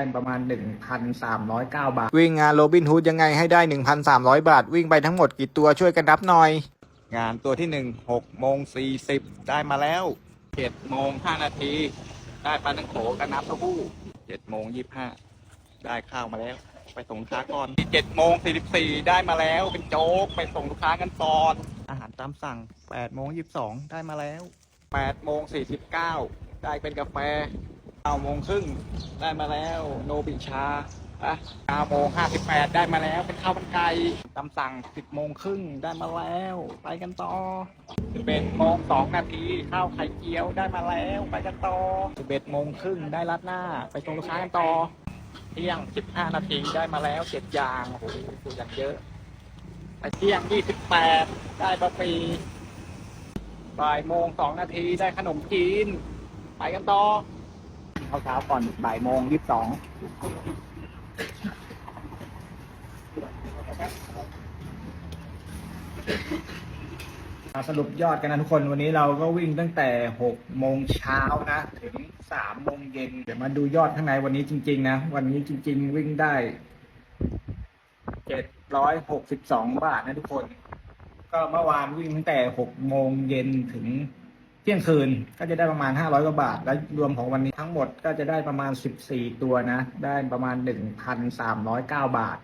เป็นประมาณ 1,309 บาท วิ่งงานโรบินฮูดยังไงให้ได้ 1,300 บาท วิ่งไปทั้งหมดกี่ตัวช่วยกันนับหน่อย งานตัวที่ 1 6โมง40 ได้มาแล้ว7โมง5นาที ได้ปลาตังโขกับน้ำเต้าหู้7โมง25 ได้ข้าวมาแล้ว ไปส่งลูกค้าก่อน7โมง44 ได้มาแล้ว เป็นโจ๊กไปส่งลูกค้ากันก่อน อาหารตามสั่ง8โมง22 ได้มาแล้ว8โมง49 ได้เป็นกาแฟ 9โมงครึ่งได้มาแล้วโนบิชาอะ9โมง58ได้มาแล้ว เป็นข้าวมันไก่ตามสั่ง10โมงครึ่งได้มาแล้ว ไปกันต่อ11โมง2นาทีข้าวไข่เจียวได้มาแล้ว ไปกันต่อ11โมงครึ่งได้รัดหน้า ไปส่งลูกค้ากันต่อเที่ยง15นาทีได้มาแล้ว7อย่างโอ้โหอย่างเยอะไปเที่ยง28ได้บะหมี่บ่ายโมง2นาทีได้ขนมจีน ไปกันต่อ เข้าเช้าก่อนบ่ายโมงยี่สิบสองสรุปยอดกันนะทุกคนวันนี้เราก็วิ่งตั้งแต่หกโมงเช้านะ ถึงสามโมงเย็นเดี๋ยวมาดูยอดข้างในวันนี้จริง ๆ นะ วันนี้จริง ๆ วิ่งได้เจ็ดร้อยหกสิบาทนะทุกคน ก็เมื่อวานวิ่งตั้งแต่หกโมงเย็นถึง เที่ยงคืนก็จะได้ประมาณ 500กว่าบาท และรวมของวันนี้ทั้งหมดก็จะได้ประมาณ 14 ตัวนะ ได้ประมาณ 1,309 บาท